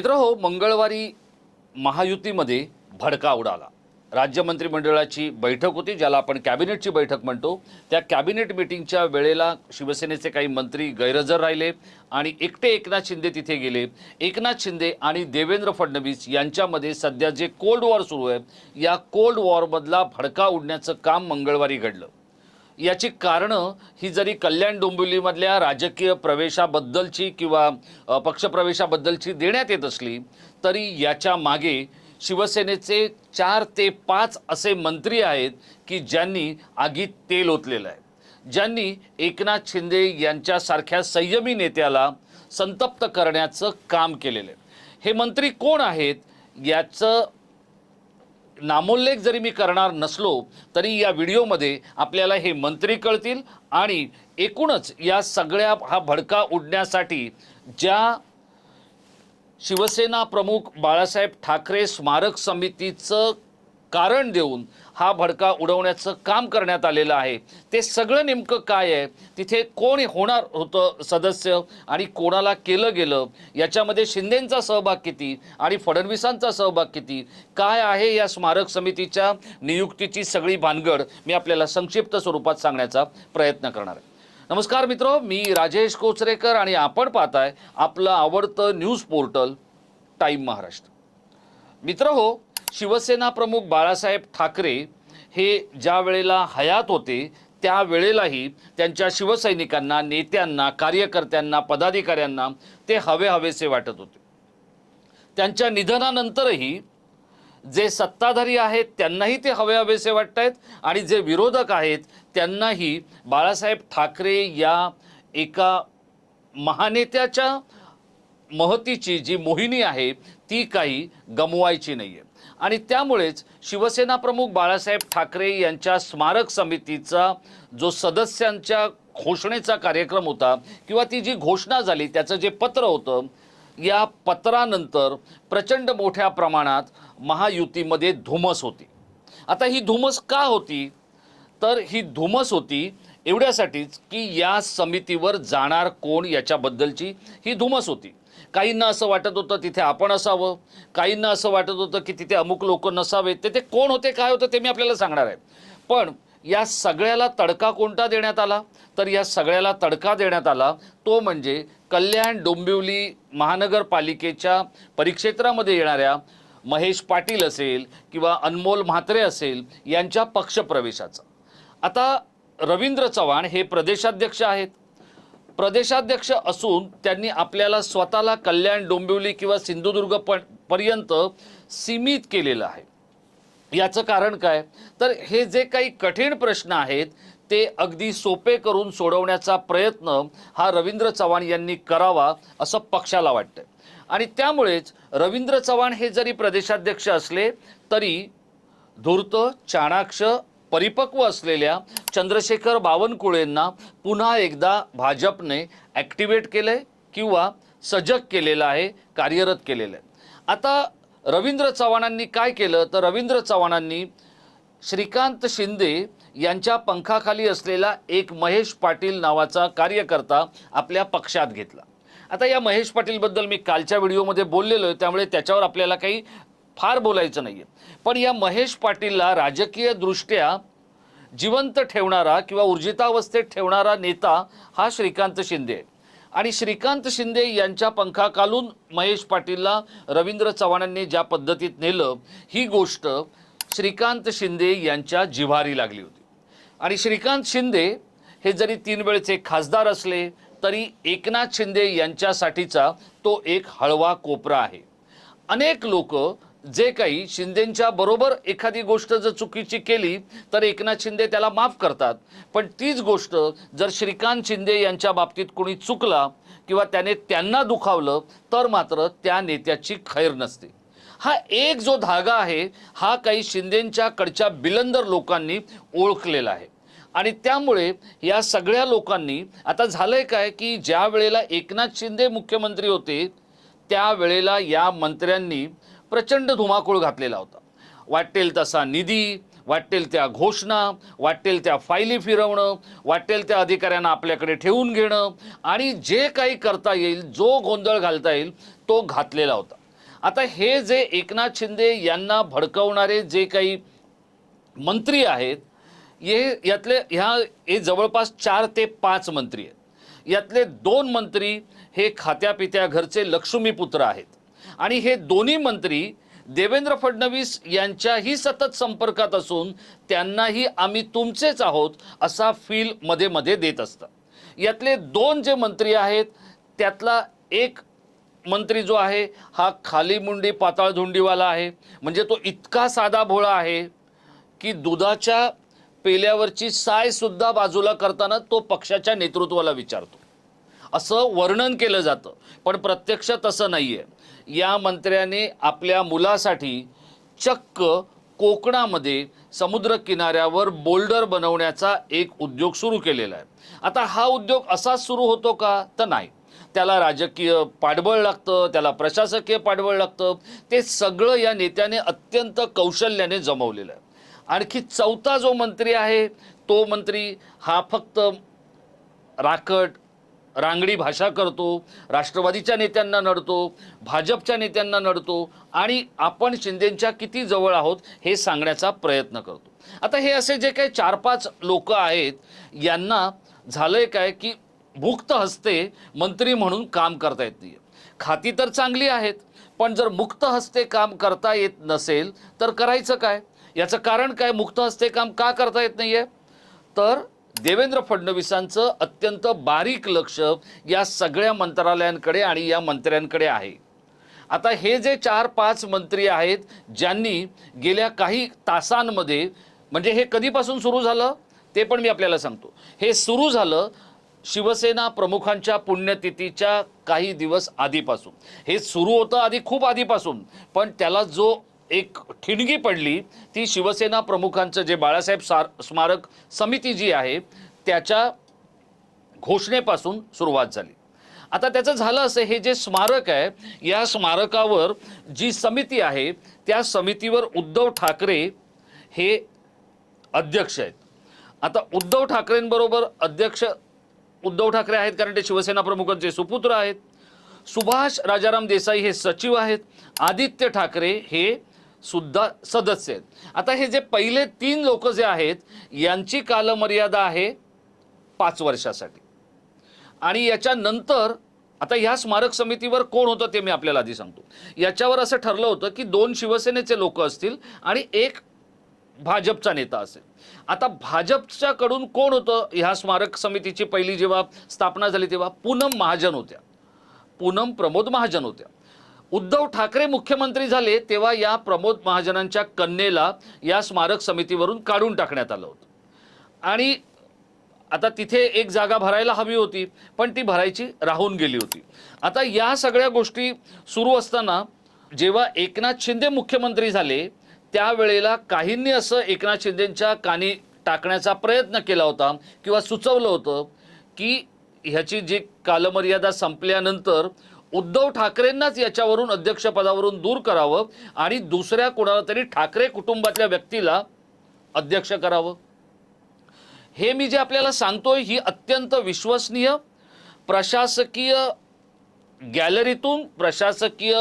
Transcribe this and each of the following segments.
मित्र हो मंगळवारी महायुतीमध्ये भडका उडाला. राज्य मंत्रिमंडळाची बैठक होती ज्याला आपण कॅबिनेटची बैठक म्हणतो. त्या कॅबिनेट मिटिंगच्या वेळेला शिवसेनेचे काही मंत्री गैरहजर राहिले आणि एकटे एकनाथ शिंदे तिथे गेले. एकनाथ शिंदे आणि देवेंद्र फडणवीस यांच्यामध्ये सध्या जे कोल्ड वॉर सुरू आहे या कोल्ड वॉरमधला भडका उडण्याचं काम मंगळवारी घडलं. याची कारणं ही जरी कल्याण डोंबिवलीमधल्या राजकीय प्रवेशाबद्दलची किंवा पक्षप्रवेशाबद्दलची देण्यात येत असली तरी याच्या मागे शिवसेनेचे चार ते पाच असे मंत्री आहेत की ज्यांनी आगीत तेल ओतलेलं आहे. ज्यांनी एकनाथ शिंदे यांच्यासारख्या संयमी नेत्याला संतप्त करण्याचं काम केलेलं आहे. हे मंत्री कोण आहेत याचं नामोल्लेख जरी मी करणार नसलो तरी या व्हिडिओमध्ये आपल्याला हे मंत्री कळतील आणि एकूणच या सगळ्या हा भडका उडण्यासाठी ज्या शिवसेना प्रमुख बाळासाहेब ठाकरे स्मारक समितीचं कारण देऊन हा भडका उडवण्याचं काम करण्यात आलेलं आहे. ते सगळं नेमकं काय आहे? तिथे कोण होणार होतं सदस्य? आणि कोणाला केलं गेलं? याच्यामध्ये शिंदेंचा सहभाग किती? आणि फडणवीसांचा सहभाग किती? काय आहे या स्मारक समितीच्या नियुक्तीची सगळी भानगड? मी आपल्याला संक्षिप्त स्वरूपात सांगण्याचा प्रयत्न करणार आहे. नमस्कार मित्र मी राजेश कोचरेकर आणि आपण पाहताय आपलं आवडतं न्यूज पोर्टल टाईम महाराष्ट्र. मित्र हो शिवसेना प्रमुख बाळासाहेब ठाकरे हे ज्या वेळेला हयात होते त्यावेळेलाही त्यांच्या शिवसैनिकांना नेत्यांना कार्यकर्त्यांना पदाधिकाऱ्यांना ते हवे हवेसे वाटत होते. त्यांच्या निधनानंतरही जे सत्ताधारी आहेत त्यांनाही ते हवे हवेसे वाटत आहेत आणि जे विरोधक आहेत त्यांनाही बाळासाहेब ठाकरे या एका महानेत्याच्या महतीची जी मोहिनी आहे ती काही गमवायची नाही आहे आणि त्यामुळेच शिवसेना प्रमुख बाळासाहेब ठाकरे यांच्या स्मारक समितीचा जो सदस्यांच्या घोषणेचा कार्यक्रम होता किंवा ती जी घोषणा झाली त्याचं जे पत्र होतं या पत्रानंतर प्रचंड मोठ्या प्रमाणात महायुतीमध्ये धुमस होती. आता ही धुमस का होती? तर ही धुमस होती एवढ्यासाठीच की या समितीवर जाणार कोण याच्याबद्दलची ही धुमस होती. काहींना असं वाटत होतं तिथे आपण असावं काहींना असं वाटत होतं की तिथे अमुक लोक नसावेत. ते ते कोण होते काय होतं ते मी आपल्याला सांगणार आहे. पण या सगळ्याला तडका कोणता देण्यात आला? तर या सगळ्याला तडका देण्यात आला तो म्हणजे कल्याण डोंबिवली महानगरपालिकेच्या परिक्षेत्रामध्ये येणाऱ्या महेश पाटील असेल किंवा अनमोल म्हात्रे असेल यांच्या पक्षप्रवेशाचा. आता रवींद्र चव्हाण हे प्रदेशाध्यक्ष आहेत. प्रदेशाध्यक्ष असून त्यांनी आपल्याला स्वतःला कल्याण डोंबिवली किंवा सिंधुदुर्ग पण पर्यंत सीमित केलेलं आहे. याचं कारण काय? तर हे जे काही कठीण प्रश्न आहेत ते अगदी सोपे करून सोडवण्याचा प्रयत्न हा रवींद्र चव्हाण यांनी करावा असं पक्षाला वाटतं आणि त्यामुळेच रवींद्र चव्हाण हे जरी प्रदेशाध्यक्ष असले तरी धूर्त चाणाक्ष परिपक्व असलेल्या चंद्रशेखर बावनकुळेंना पुन्हा एकदा भाजपने ॲक्टिवेट केलं आहे किंवा सजग केलेलं आहे कार्यरत केलेलं आहे. आता रवींद्र चव्हाणांनी काय केलं? तर रवींद्र चव्हाणांनी श्रीकांत शिंदे यांच्या पंखाखाली असलेला एक महेश पाटील नावाचा कार्यकर्ता आपल्या पक्षात घेतला. आता या महेश पाटीलबद्दल मी कालच्या व्हिडिओमध्ये बोललेलो आहे त्यामुळे त्याच्यावर आपल्याला काही फार बोलायचं नाही आहे पण या महेश पाटीलला राजकीयदृष्ट्या जिवंत ठेवणारा किंवा ऊर्जितावस्थेत ठेवणारा नेता हा श्रीकांत शिंदे आहे. आणि श्रीकांत शिंदे यांच्या पंखाखालून महेश पाटीलला रवींद्र चव्हाणांनी ज्या पद्धतीत नेलं ही गोष्ट श्रीकांत शिंदे यांच्या जिव्हारी लागली होती. आणि श्रीकांत शिंदे हे जरी तीन वेळचे खासदार असले तरी एकनाथ शिंदे यांच्यासाठीचा तो एक हळवा कोपरा आहे. अनेक लोक जे काही शिंदेंच्या बरोबर एखादी गोष्ट जर चुकीची केली तर एकनाथ शिंदे त्याला माफ करतात. पण तीच गोष्ट जर श्रीकांत शिंदे यांच्या बाबतीत कोणी चुकला किंवा त्याने त्यांना दुखावलं तर मात्र त्या नेत्याची खैर नसते. हा एक जो धागा आहे हा काही शिंदेच्या कडच्या बिलंदर लोकांनी ओळखलेला आहे. आणि त्यामुळे या सगळ्या लोकांनी आता झालंय काय की ज्या वेळेला एकनाथ शिंदे मुख्यमंत्री होते त्यावेळेला या मंत्र्यांनी प्रचंड धुमाकूळ घातलेला होता. वाटेल तसा निधी वाटेल त्या घोषणा वाटेल त्या फायली फिरवणं वाटेल त्या अधिकाऱ्यांना आपल्याकडे ठेवून घेणं आणि जे काही करता येईल जो गोंधळ घालता येईल तो घातलेला होता. आता हे जे एकनाथ शिंदे यांना भडकवणारे जे काही मंत्री आहेत हे यातले ह्या हे जवळपास चार ते पाच मंत्री आहेत. यातले दोन मंत्री हे खात्यापित्या घरचे लक्ष्मीपुत्र आहेत. आणि हे दोन्ही मंत्री देवेंद्र फडणवीस यांच्याही सतत संपर्कात असून त्यांनाही आम्ही तुमचेच आहोत असा फील मध्ये मध्ये देत असतात यातले दोन जे मंत्री आहेत त्यातला एक मंत्री जो आहे हा खाली मुंडी पाताळधुंडीवाला आहे. म्हणजे तो इतका साधा भोळा आहे की दुधाच्या पेल्यावरची सायसुद्धा बाजूला करताना तो पक्षाच्या नेतृत्वाला विचारतो. असं वर्णन केलं जातं. पण प्रत्यक्ष तसं नाही आहे या मंत्र्याने आपल्या मुलासाठी चक्क कोकणामध्ये समुद्र किनाऱ्यावर बोल्डर बनवण्याचा एक उद्योग सुरू केलेला आहे. आता हा उद्योग असाच सुरू होतो का? तर नाही. त्याला राजकीय पाठबळ लागतं त्याला प्रशासकीय पाठबळ लागतं. ते सगळं या नेत्याने अत्यंत कौशल्याने जमवलेलं आहे. आणखी चौथा जो मंत्री आहे तो मंत्री हा फक्त राकट रांगडी भाषा करतो राष्ट्रवादीच्या नेत्यांना नडतो भाजपच्या नेत्यांना नडतो आणि आपण शिंदेंच्या किती जवळ आहोत हे सांगण्याचा प्रयत्न करतो. आता हे असे जे काही चार पाच लोक आहेत यांना झालंय काय की मुक्त हस्ते मंत्री म्हणून काम करता येत नाही खाती तर चांगली आहेत पण जर मुक्त हस्ते काम करता येत नसेल तर करायचं काय? याचं कारण काय? मुक्त हस्ते काम का करता येत नाही आहे तर देवेंद्र फडणवीसांचं अत्यंत बारीक लक्ष या सगळ्या मंत्रालयांकडे आणि या मंत्र्यांकडे आहे. आता हे जे चार पाच मंत्री आहेत ज्यांनी गेल्या काही तासांमध्ये म्हणजे हे कधीपासून सुरू झालं? ते पण मी आपल्याला सांगतो. हे सुरू झालं शिवसेना प्रमुखांच्या पुण्यतिथीच्या काही दिवस आधीपासून. हे सुरू होतं आधी खूप आधीपासून. पण त्याला जो एक ठिणगी पडली ती शिवसेना प्रमुखांचं जे बाळासाहेब सार स्मारक समिती जी आहे त्याच्या घोषणेपासून सुरुवात झाली. आता त्याचं झालं असं हे जे स्मारक आहे या स्मारकावर जी समिती आहे त्या समितीवर उद्धव ठाकरे हे अध्यक्ष आहेत. आता उद्धव ठाकरेंबरोबर अध्यक्ष उद्धव ठाकरे आहेत कारण ते शिवसेना प्रमुखांचे सुपुत्र आहेत. सुभाष राजाराम देसाई हे सचिव आहेत. आदित्य ठाकरे हे सुद्धा सदस्य आहेत. आता हे जे पहिले तीन लोक जे आहेत यांची कालमर्यादा आहे पाच वर्षासाठी. आणि याच्यानंतर आता ह्या स्मारक समितीवर कोण होतं ते मी आपल्याला आधी सांगतो. याच्यावर असं ठरलं होतं की दोन शिवसेनेचे लोक असतील आणि एक भाजपचा नेता असेल. आता भाजपच्याकडून कोण होतं ह्या स्मारक समितीची पहिली जेव्हा स्थापना झाली तेव्हा? पूनम महाजन होत्या. पूनम प्रमोद महाजन होत्या. उद्धव ठाकरे मुख्यमंत्री झाले तेव्हा या प्रमोद महाजनांच्या कन्येला या स्मारक समितीवरून काढून टाकण्यात आलं होतं. आणि आता तिथे एक जागा भरायला हवी होती पण ती भरायची राहून गेली होती. आता या सगळ्या गोष्टी सुरू असताना जेव्हा एकनाथ शिंदे मुख्यमंत्री झाले त्यावेळेला काहींनी असं एकनाथ शिंदेंच्या कानी टाकण्याचा प्रयत्न केला होता किंवा सुचवलं होतं की ह्याची जी कालमर्यादा संपल्यानंतर उद्धव ठाकरेंनाच याच्यावरून अध्यक्षपदावरून दूर करावं आणि दुसऱ्या कोणाला तरी ठाकरे कुटुंबातल्या व्यक्तीला अध्यक्ष करावं. हे मी जे आपल्याला सांगतोय ही अत्यंत विश्वसनीय प्रशासकीय गॅलरीतून प्रशासकीय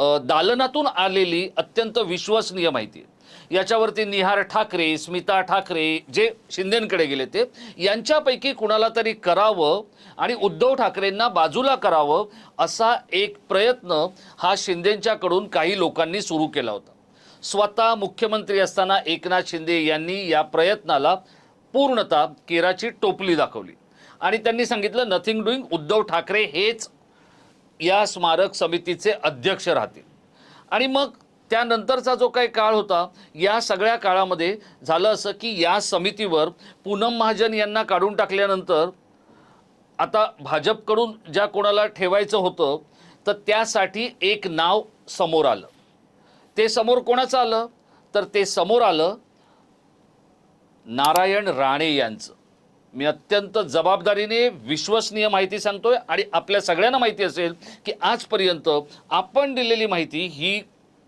दालनातून आलेली अत्यंत विश्वसनीय माहिती. आहे याच्यावरती निहार ठाकरे स्मिता ठाकरे जे शिंदेंकडे गेले ते यांच्यापैकी कुणाला तरी करावं आणि उद्धव ठाकरेंना बाजूला करावं असा एक प्रयत्न हा शिंदेंच्याकडून काही लोकांनी सुरू केला होता. स्वतः मुख्यमंत्री असताना एकनाथ शिंदे यांनी या प्रयत्नाला पूर्णतः केराची टोपली दाखवली. आणि त्यांनी सांगितलं नथिंग डुईंग उद्धव ठाकरे हेच या स्मारक समितीचे अध्यक्ष राहतील. आणि मग त्यानंतरचा जो काही काळ होता या सगळ्या काळामध्ये झालं असं की या समितीवर पूनम महाजन यांना काढून टाकल्यानंतर आता भाजपकडून ज्या कोणाला ठेवायचं होतं तर त्यासाठी एक नाव समोर आलं. ते समोर कोणाचं आलं? तर ते समोर आलं नारायण राणे यांचं. मी अत्यंत जबाबदारीने विश्वसनीय माहिती सांगतोय आणि आपल्या सगळ्यांना माहिती असेल की आजपर्यंत आपण दिलेली माहिती ही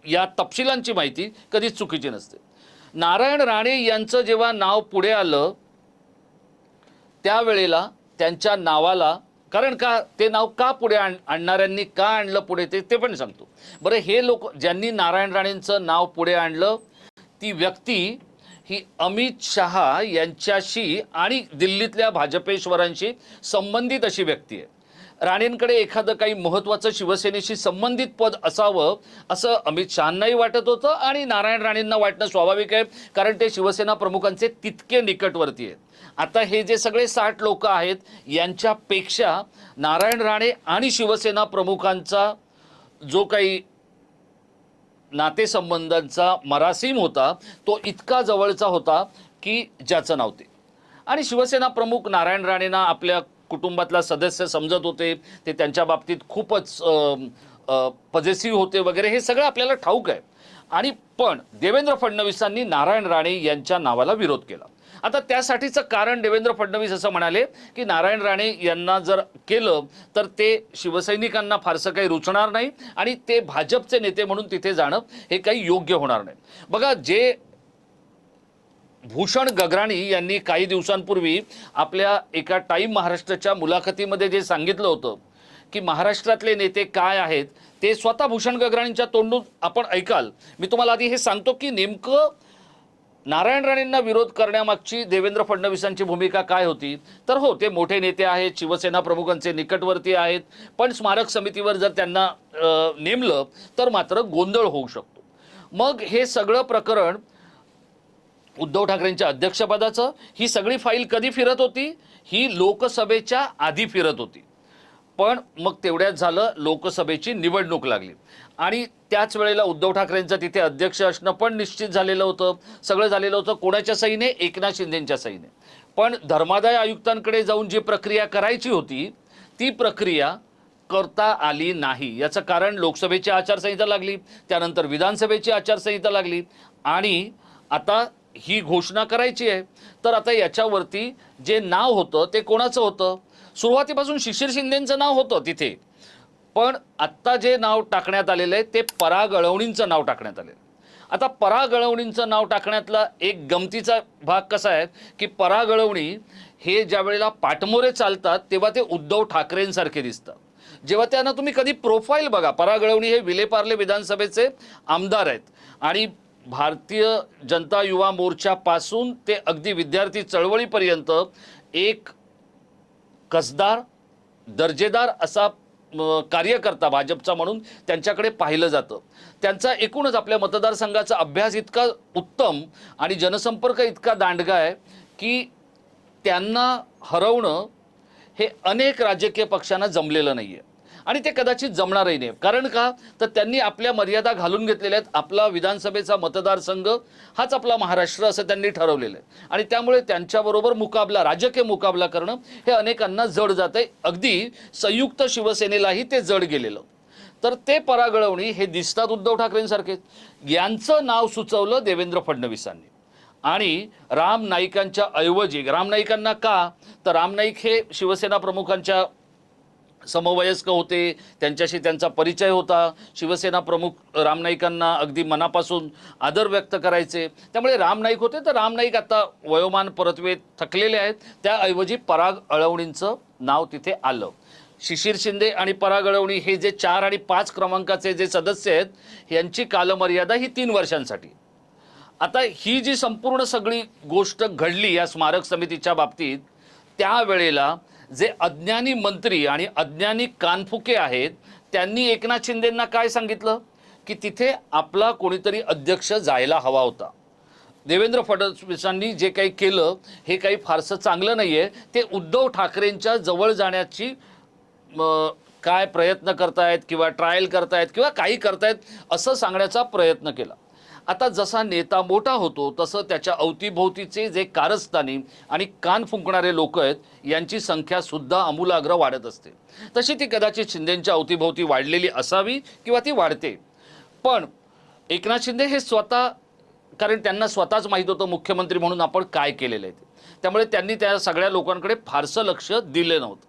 या तपशिलांची माहिती कधीच चुकीची नसते. नारायण राणे यांचं जेव्हा नाव पुढे आलं त्यावेळेला त्यांच्या नावाला कारण का ते नाव का पुढे आण आणणाऱ्यांनी का आणलं पुढे ते ते पण सांगतो. बरं हे लोक ज्यांनी नारायण राणेंचं नाव पुढे आणलं ती व्यक्ती ही अमित शहा यांच्याशी आणि दिल्लीतल्या भाजपेश्वरांशी संबंधित अशी व्यक्ती आहे. राणेंकडे एखादं काही महत्त्वाचं शिवसेनेशी संबंधित पद असावं असं अमित शहांनाही वाटत होतं आणि नारायण राणेंना वाटणं स्वाभाविक आहे कारण ते शिवसेना प्रमुखांचे तितके निकटवर्ती आहेत. आता हे जे सगळे साठ लोक आहेत यांच्यापेक्षा नारायण राणे आणि शिवसेना प्रमुखांचा जो काही नातेसंबंधांचा मरासीम होता तो इतका जवळचा होता की ज्याचं नाव ते. आणि शिवसेना प्रमुख नारायण राणेंना आपल्या कुटुंबातला सदस्य समजत होते ते त्यांच्या बाबतीत खूपच पजेसिव्ह होते वगैरे हे सगळं आपल्याला ठाऊक आहे. आणि पण देवेंद्र फडणवीसांनी नारायण राणे यांच्या नावाला विरोध केला. आता त्यासाठीचं कारण देवेंद्र फडणवीस असं म्हणाले की नारायण राणे यांना जर केलं तर ते शिवसैनिकांना फारसं काही रुचणार नाही आणि ते भाजपचे नेते म्हणून तिथे जाणं हे काही योग्य होणार नाही. बघा जे भूषण गगराणी यांनी काही दिवसांपूर्वी आपल्या एका टाईम महाराष्ट्राच्या मुलाखतीमध्ये जे सांगितलं होतं की महाराष्ट्रातले नेते काय आहेत ते स्वतः भूषण गगराणींच्या तोंडून आपण ऐकाल. मी तुम्हाला आधी हे सांगतो की नेमकं नारायण राणेंना विरोध करण्यामागची देवेंद्र फडणवीसांची भूमिका काय होती? तर हो ते मोठे नेते आहेत शिवसेना प्रमुखांचे निकटवर्ती आहेत पण स्मारक समितीवर जर त्यांना नेमलं तर मात्र गोंधळ होऊ शकतो. मग हे सगळं प्रकरण उद्धव ठाकरेंच्या अध्यक्षपदाचं ही सगळी फाईल कधी फिरत होती? ही लोकसभेच्या आधी फिरत होती. पण मग तेवढ्यात झालं लोकसभेची निवडणूक लागली. आणि त्याच वेळेला उद्धव ठाकरेंचं तिथे अध्यक्ष असणं पण निश्चित झालेलं होतं. सगळं झालेलं होतं. कोणाच्या सहीने? एकनाथ शिंदेच्या सहीने. पण धर्मादाय आयुक्तांकडे जाऊन जी प्रक्रिया करायची होती ती प्रक्रिया करता आली नाही. याचं कारण लोकसभेची आचारसंहिता लागली त्यानंतर विधानसभेची आचारसंहिता लागली आणि आता ही घोषणा करायची आहे. तर आता याच्यावरती जे नाव होतं ते कोणाचं होतं? सुरुवातीपासून शिशिर शिंदेचं नाव होतं तिथे. पण आत्ता जे नाव टाकण्यात आलेलं आहे ते परागळवणींचं नाव टाकण्यात आलेलं आहे. आता परागळवणींचं नाव टाकण्यातला एक गमतीचा भाग कसा आहे की परागळवणी हे ज्या वेळेला पाठमोरे चालतात तेव्हा ते उद्धव ठाकरेंसारखे दिसतात. जेव्हा त्यांना तुम्ही कधी प्रोफाईल बघा परागळवणी हे विलेपार्ले विधानसभेचे आमदार आहेत. आणि भारतीय जनता युवा मोर्चापासून ते अगदी विद्यार्थी चळवळीपर्यंत एक कसदार दर्जेदार असा कार्यकर्ता भाजपचा म्हणून त्यांच्याकडे पाहिलं जातं. त्यांचा एकूणच आपल्या मतदारसंघाचा अभ्यास इतका उत्तम आणि जनसंपर्क इतका दांडगा आहे की त्यांना हरवणं हे अनेक राजकीय पक्षांना जमलेलं नाही आहे आणि ते कदाचित जमणारही नाही. कारण का? तर त्यांनी आपल्या मर्यादा घालून घेतलेल्या आहेत. आपला विधानसभेचा मतदारसंघ हाच आपला महाराष्ट्र असं त्यांनी ठरवलेलं आहे. आणि त्यामुळे त्यांच्याबरोबर मुकाबला राजकीय मुकाबला करणं हे अनेकांना जड जात आहे अगदी संयुक्त शिवसेनेलाही ते जड गेलेलं. तर ते परागळवणी हे दिसतात उद्धव ठाकरेंसारखे. यांचं नाव सुचवलं देवेंद्र फडणवीसांनी. आणि राम नाईकांच्या ऐवजी राम नाईकांना का? तर राम नाईक हे शिवसेना प्रमुखांच्या समवयस्क होते त्यांच्याशी त्यांचा परिचय होता. शिवसेना प्रमुख राम नाईकांना अगदी मनापासून आदर व्यक्त करायचे. त्यामुळे राम नाईक होते तर राम नाईक आता वयोमान परतवे थकलेले आहेत. त्याऐवजी पराग अळवणींचं नाव तिथे आलं. शिशिर शिंदे आणि पराग अळवणी हे जे चार आणि पाच क्रमांकाचे जे सदस्य आहेत यांची कालमर्यादा ही तीन वर्षांसाठी. आता ही जी संपूर्ण सगळी गोष्ट घडली या स्मारक समितीच्या बाबतीत त्यावेळेला जे अज्ञानी मंत्री आणि अज्ञानी कानफुके आहेत त्यांनी एकनाथ शिंदेंना काय सांगितलं? की तिथे आपला कोणीतरी अध्यक्ष जायला हवा होता. देवेंद्र फडणवीसांनी जे काही केलं हे काही फारसं चांगलं नाही आहे ते उद्धव ठाकरेंच्या जवळ जाण्याची काय प्रयत्न करतायत किंवा ट्रायल करतायत किंवा काही करतायत असं सांगण्याचा प्रयत्न केला. आता जसा नेता मोठा होतो तसं त्याच्या अवतीभोवतीचे जे कारस्थानी आणि कान फुंकणारे लोक आहेत यांची संख्या सुद्धा अमूलाग्र वाढत असते. तशी ती कदाचित शिंदेच्या अवतीभोवती वाढलेली असावी किंवा ती वाढते. पण एकनाथ शिंदे हे स्वतः कारण त्यांना स्वतःच माहीत होतं मुख्यमंत्री म्हणून आपण काय केलेलं आहे ते. त्यामुळे त्यांनी त्या सगळ्या लोकांकडे फारसं लक्ष दिलं नव्हतं.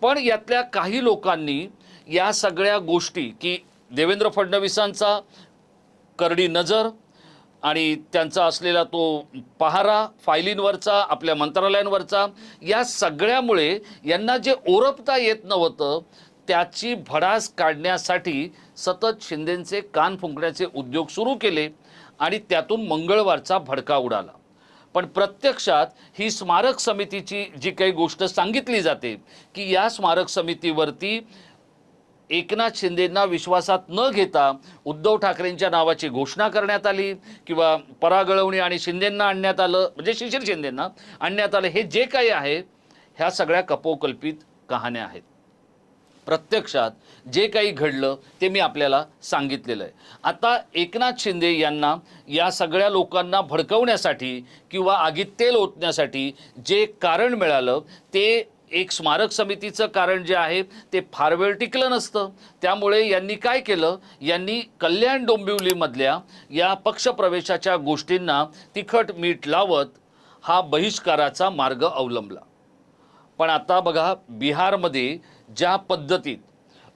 पण यातल्या काही लोकांनी या सगळ्या गोष्टी की देवेंद्र फडणवीसांचा करडी नजर आणि त्यांचा असलेला तो पहारा फायलींवरचा आपल्या मंत्रालयांवरचा या सगळ्यामुळे यांना जे ओरपता येत नव्हतं त्याची भडास काढण्यासाठी सतत शिंदेंचे कान फुंकण्याचे उद्योग सुरू केले आणि त्यातून मंगळवारचा भडका उडाला. पण प्रत्यक्षात ही स्मारक समितीची जी काही गोष्ट सांगितली जाते की या स्मारक समितीवरती एकनाथ शिंदेंना विश्वासात न घेता उद्धव ठाकरेंच्या नावाची घोषणा करण्यात आली किंवा परागळवणी आणि शिंदेंना आणण्यात आलं म्हणजे शिशिर शिंदेंना आणण्यात आलं हे जे काही आहे ह्या सगळ्या कपोकल्पित कहाण्या आहेत. प्रत्यक्षात जे काही घडलं ते मी आपल्याला सांगितलेलं आहे. आता एकनाथ शिंदे यांना या सगळ्या लोकांना भडकवण्यासाठी किंवा आगीत तेल ओतण्यासाठी जे कारण मिळालं ते एक स्मारक समितीचं कारण जे आहे ते फार वेळ टिकलं नसतं. त्यामुळे यांनी काय केलं? यांनी कल्याण डोंबिवलीमधल्या या पक्षप्रवेशाच्या गोष्टींना तिखट मीठ लावत हा बहिष्काराचा मार्ग अवलंबला. पण आता बघा बिहारमध्ये ज्या पद्धतीत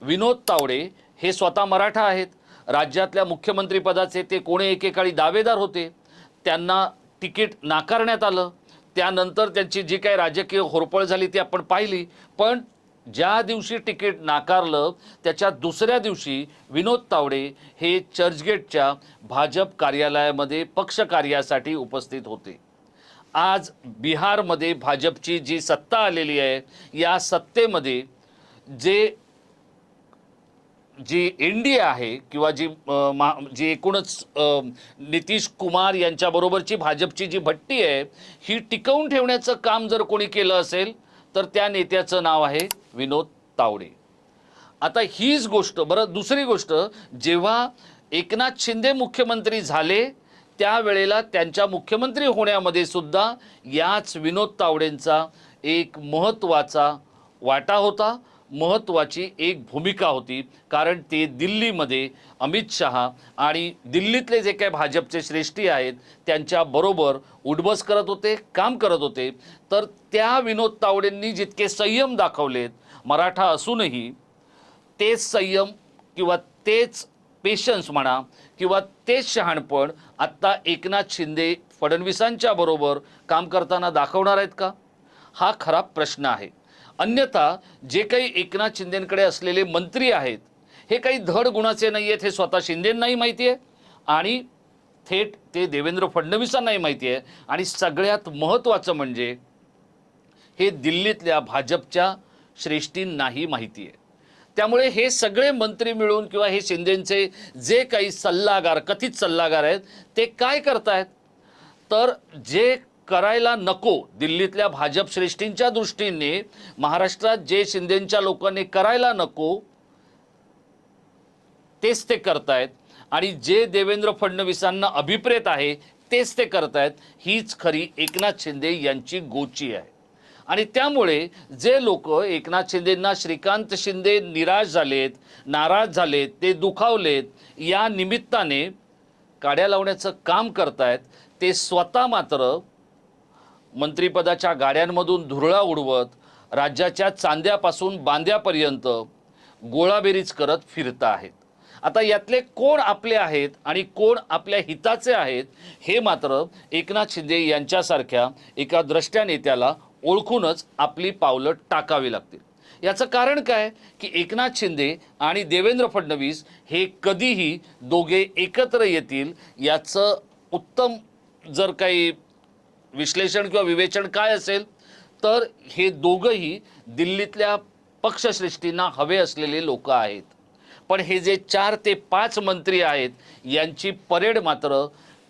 विनोद तावडे हे स्वतः मराठा आहेत. राज्यातल्या मुख्यमंत्रीपदाचे ते कोणी एकेकाळी दावेदार होते. त्यांना तिकीट नाकारण्यात आलं. त्यानंतर त्यांची जी काही राजकीय होरपळ झाली ती आपण पाहिली. पण ज्या दिवशी तिकीट नाकारलं त्याच्या दुसऱ्या दिवशी विनोद तावडे हे चर्चगेटच्या भाजप कार्यालयामध्ये पक्ष कार्यासाठी उपस्थित होते. आज बिहारमध्ये भाजपची जी सत्ता आलेली आहे या सत्तेमध्ये जे जी एन डी ए आहे किंवा जी मा जी एकूणच नितीश कुमार यांच्याबरोबरची भाजपची जी भट्टी आहे ही टिकवून ठेवण्याचं काम जर कोणी केलं असेल तर त्या नेत्याचं नाव आहे विनोद तावडे. आता हीच गोष्ट बरं दुसरी गोष्ट जेव्हा एकनाथ शिंदे मुख्यमंत्री झाले त्यावेळेला त्यांच्या मुख्यमंत्री होण्यामध्ये सुद्धा याच विनोद तावडेंचा एक महत्त्वाचा वाटा होता. महत्त्वाची एक भूमिका होती. कारण ते दिल्लीमध्ये अमित शहा आणि दिल्लीतले जे काही भाजपचे श्रेष्ठी आहेत त्यांच्याबरोबर उठबस करत होते काम करत होते. तर त्या विनोद तावडेंनी जितके संयम दाखवलेत मराठा असूनही तेच संयम किंवा तेच पेशन्स म्हणा किंवा तेच शहाणपण आत्ता एकनाथ शिंदे फडणवीसांच्या बरोबर काम करताना दाखवणार आहेत का? हा खरा प्रश्न आहे. अन्यथा जे काही एकनाथ शिंदेकडे असलेले मंत्री आहेत हे काही धड गुणाचे नाही आहेत हे स्वतः शिंदेंनाही माहिती आहे आणि थेट ते देवेंद्र फडणवीसांनाही माहिती आहे. आणि सगळ्यात महत्त्वाचं म्हणजे हे दिल्लीतल्या भाजपच्या श्रेष्ठींनाही माहिती आहे. त्यामुळे हे सगळे मंत्री मिळून किंवा हे शिंदेंचे जे काही सल्लागार कथित सल्लागार आहेत ते काय करतायत? तर जे करायला नको दिल्लीतल्या भाजप श्रेष्ठींच्या दृष्टीने महाराष्ट्रात जे शिंदेच्या लोकांनी करायला नको तेच ते करतायत. आणि जे देवेंद्र फडणवीसांना अभिप्रेत आहे तेच ते करतायत. हीच खरी एकनाथ शिंदे यांची गोची आहे. आणि त्यामुळे जे लोक एकनाथ शिंदेंना श्रीकांत शिंदे निराश झालेत नाराज झालेत ते दुखावलेत या निमित्ताने काड्या लावण्याचं काम करतायत ते स्वतः मात्र मंत्रिपदाच्या गाड्यांमधून धुरळा उडवत राज्याच्या चांद्यापासून बांद्यापर्यंत गोळाबेरीज करत फिरत आहेत. आता यातले कोण आपले आहेत आणि कोण आपल्या हिताचे आहेत हे मात्र एकनाथ शिंदे यांच्यासारख्या एका द्रष्ट्या नेत्याला ओळखूनच आपली पावलं टाकावी लागतील. याचं कारण काय? की एकनाथ शिंदे आणि देवेंद्र फडणवीस हे कधीही दोघे एकत्र येतील याचं उत्तम जर काही विश्लेषण किंवा विवेचन काय असेल तर हे दोघंही दिल्लीतल्या पक्षश्रेष्ठींना हवे असलेले लोक आहेत. पण हे जे चार ते पाच मंत्री आहेत यांची परेड मात्र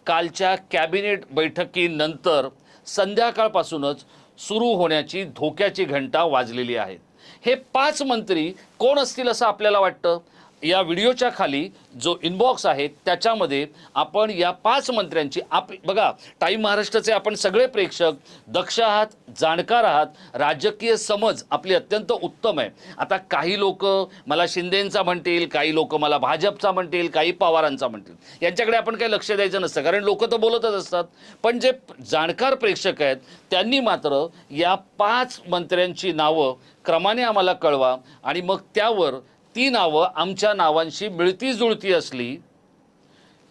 कालच्या कॅबिनेट बैठकीनंतर संध्याकाळपासूनच सुरू होण्याची धोक्याची घंटा वाजलेली आहे. हे पाच मंत्री कोण असतील असं आपल्याला वाटतं? या व्हिडिओच्या खाली जो इनबॉक्स आहे त्याच्यामध्ये आपण या पाच मंत्र्यांची आप बघा टाईम महाराष्ट्राचे आपण सगळे प्रेक्षक दक्ष आहात जाणकार आहात राजकीय समज आपली अत्यंत उत्तम आहे. आता काही लोक मला शिंदेंचा म्हणतील काही लोक मला भाजपचा म्हणतील काही पवारांचा म्हणतील. यांच्याकडे आपण काही लक्ष द्यायचं नसतं कारण लोक तर बोलतच असतात. पण जे जाणकार प्रेक्षक आहेत त्यांनी मात्र या पाच मंत्र्यांची नावं क्रमाने आम्हाला कळवा आणि मग त्यावर ती नावं आमच्या नावांशी मिळती जुळती असली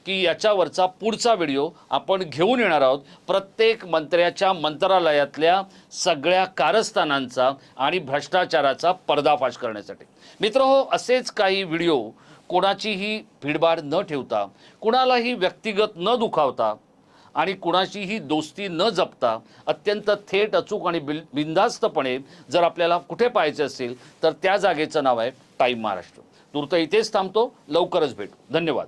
की याच्यावरचा पुढचा व्हिडिओ आपण घेऊन येणार आहोत. प्रत्येक मंत्र्याच्या मंत्रालयातल्या सगळ्या कारस्थानांचा आणि भ्रष्टाचाराचा पर्दाफाश करण्यासाठी. मित्र हो असेच काही व्हिडिओ कोणाचीही भीडभाड न ठेवता कुणालाही व्यक्तिगत न दुखावता आणि कुणाशीही दोस्ती न जपता अत्यंत थेट अचूक आणि बिल बिंदास्तपणे जर आपल्याला कुठे पाहायचे असेल तर त्या जागेचं नाव आहे टाईम महाराष्ट्र. तूर्त इथेच थांबतो. लवकरच भेटू. धन्यवाद.